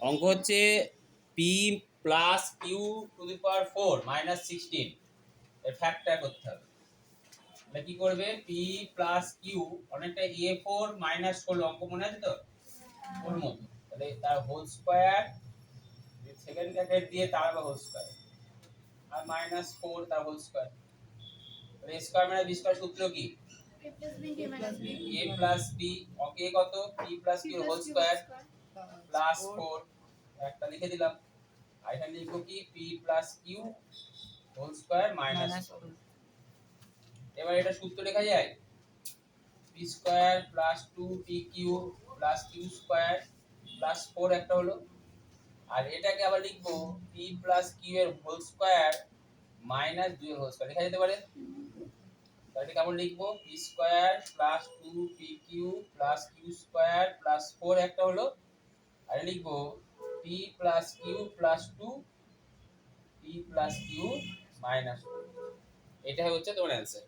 অঙ্ক হচ্ছে P plus Q to the power four minus sixteen এর ফ্যাক্টর করতে হবে। তাহলে কি করবে? পি প্লাস কিউ অনেকটা এ ফোর মাইনাস ষোলো অঙ্ক মনে আছে তো? ওর মতো। তাহলে তার হোল স্কোয়ার সেকেন্ড ব্র্যাকেট দিয়ে তার বা হোল স্কোয়ার আর মাইনাস ফোর তার হোল স্কোয়ার তাহলে স্কোয়ার মানে বি স্কোয়ার সূত্র কি. এ প্লাস বি ওকে কত? P plus Q whole square plus four একটা লিখে দিলাম আর এখানে লিখবো কি P plus Q whole square minus four এবার এটা সূত্র লেখা যায় P square plus two P Q plus Q square plus four একটা হলো আর এটাকে আবার লিখবো পি প্লাস কিউ এর হোল স্কোয়ার মাইনাস দুই এর হোল স্কোয়ার লেখা যেতে পারে তাহলে এটা কেমন লিখবো P square plus two P Q plus Q square plus four একটা হলো আর লিখব P plus Q plus two P plus Q minus এটা হচ্ছে তোমার অ্যান্সার